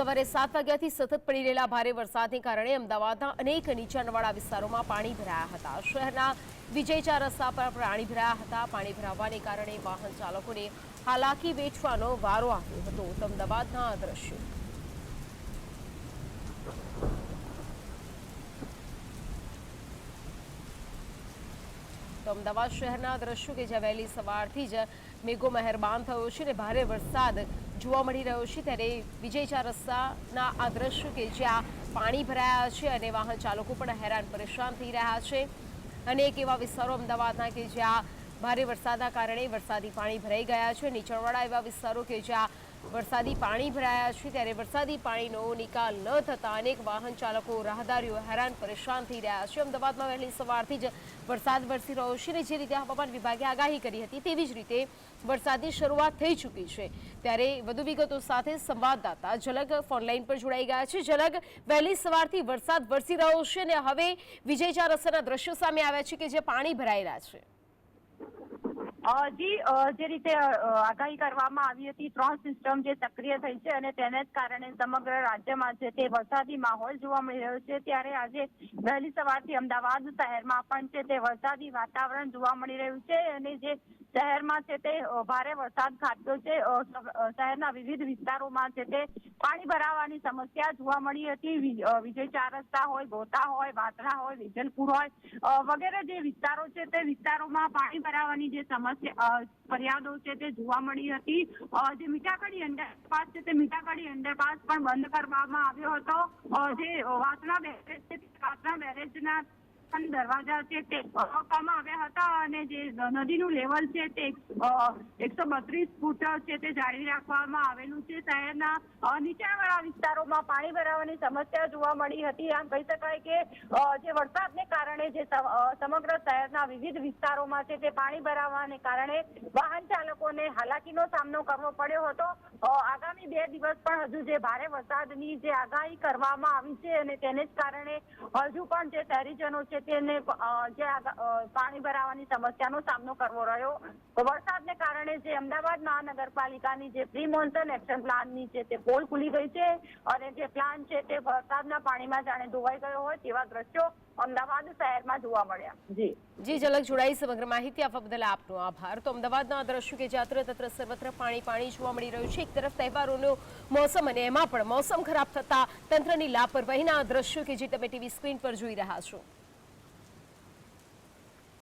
સવારે સાત વાગ્યાથી સતત પડી રહેલા ભારે વરસાદને કારણે અમદાવાદના અનેક નીચાણવાળા વિસ્તારોમાં પાણી ભરાયા હતા. શહેરના વિજયચા રસ્તા પર પાણી ભરાયા હતા. પાણી ભરાવાને કારણે વાહન ચાલકોને હાલાકી વેચવાનો વારો આવ્યો હતો. તો અમદાવાદના દ્રશ્યો. તો અમદાવાદ શહેરના દ્રશ્યો કે જ્યાં વહેલી સવારથી જ મેઘો મહેરબાન થયો છે અને ભારે વરસાદ જોવા મળી રહ્યો છે ત્યારે વિજયચા રસ્તાના આ દ્રશ્યો કે જ્યાં પાણી ભરાયા છે અને વાહન ચાલકો પણ હેરાન પરેશાન થઈ રહ્યા છે. અનેક એવા વિસ્તારો અમદાવાદના કે જ્યાં ભારે વરસાદના કારણે વરસાદી પાણી ભરાઈ ગયા છે. નીચાણવાળા એવા વિસ્તારો કે જ્યાં વરસાદી પાણી ભરાયા છે ત્યારે વરસાદી પાણીનો નિકાલ ન થતા અનેક વાહન ચાલકો, રાહદારીઓ હેરાન પરેશાન થઈ રહ્યા છે. અમદાવાદમાં વહેલી સવારથી જ વરસાદ વરસી રહ્યો છે અને જે રીતે હવામાન વિભાગે આગાહી કરી હતી તેવી જ રીતે વરસાદની શરૂઆત થઈ ચૂકી છે. ત્યારે વધુ વિગતો સાથે સંવાદદાતા ઝલક ફોનલાઈન પર જોડાઈ ગયા છે. ઝલક, વહેલી સવારથી વરસાદ વરસી રહ્યો છે અને હવે વિજય ચાર અસરના દ્રશ્યો સામે આવ્યા છે કે જે પાણી ભરાયેલા છે. જી જે રીતે આગાહી કરવામાં આવી હતી, ત્રણ સિસ્ટમ જે સક્રિય થઈ છે અને તેને જ કારણે સમગ્ર રાજ્યમાં છે તે વરસાદી માહોલ જોવા મળી રહ્યો છે, ત્યારે આજે વહેલી સવારથી અમદાવાદ શહેરમાં પણ છે તે વરસાદી વાતાવરણ જોવા મળી રહ્યું છે અને જે શહેરમાં છે તે ભારે વરસાદ ખાબક્યો છે શહેરના વિવિધ વિસ્તારોમાં છે તે પાણી ભરાવાની સમસ્યા જોવા મળી હતી વિજય ચાર રસ્તા હોય, ગોતા હોય, વાતરા હોય, વિજલપુર હોય વગેરે જે વિસ્તારો છે તે વિસ્તારોમાં પાણી ભરાવાની જે સમસ્યા ફરિયાદો છે તે જોવા મળી હતી. જે મીઠાકડી અંડરપાસ છે તે મીઠાકડી અંડરપાસ પણ બંધ કરવામાં આવ્યો હતો. જે વાસણા બેરેજ છે વાસણા બેરેજના પણ દરવાજા છે તે ખોલવામાં આવ્યા હતા અને જે નદીનું લેવલ છે તે એકસો બત્રીસ ફૂટ છે તે જાળવી રાખવામાં આવેલું છે. શહેરના નીચાણવાળા વિસ્તારોમાં પાણી ભરાવાની સમસ્યા જોવા મળી હતી. આમ કહી શકાય કે જે વરસાદને કારણે જે સમગ્ર શહેરના વિવિધ વિસ્તારોમાં છે તે પાણી ભરાવાને કારણે વાહન ચાલકોને હાલાકીનો સામનો કરવો પડ્યો હતો. આગામી બે દિવસ પણ હજુ જે ભારે વરસાદની જે આગાહી કરવામાં આવી છે અને તેને જ કારણે હજુ પણ જે શહેરીજનો છે તેને જે પાણી ભરાવાની સમસ્યાનો સામનો કરવો રહ્યો. વરસાદને કારણે જે અમદાવાદ મહાનગરપાલિકાની જે પ્રી મોન્સન એક્શન પ્લાનની છે તે પોલ ખુલી ગઈ છે અને જે પ્લાન છે તે વરસાદના પાણીમાં જાણે ધોવાઈ ગયો હોય તેવા દ્રશ્યો અમદાવાદ શહેરમાં જોવા મળ્યા. જી. જી, ઝલક જોડાઈ સમગ્ર માહિતી આપવા બદલ આપનો આભાર. તો અમદાવાદના દ્રશ્યો કે જાત્ર તત્ર સર્વત્ર પાણી પાણી જોવા મળી રહ્યું છે. એક તરફ તહેવારોનો મોસમ અને એમાં પણ મોસમ ખરાબ થતા તંત્રની લાપરવાહીના દ્રશ્યો કે જે તમે ટીવી સ્ક્રીન પર જોઈ રહ્યા છો.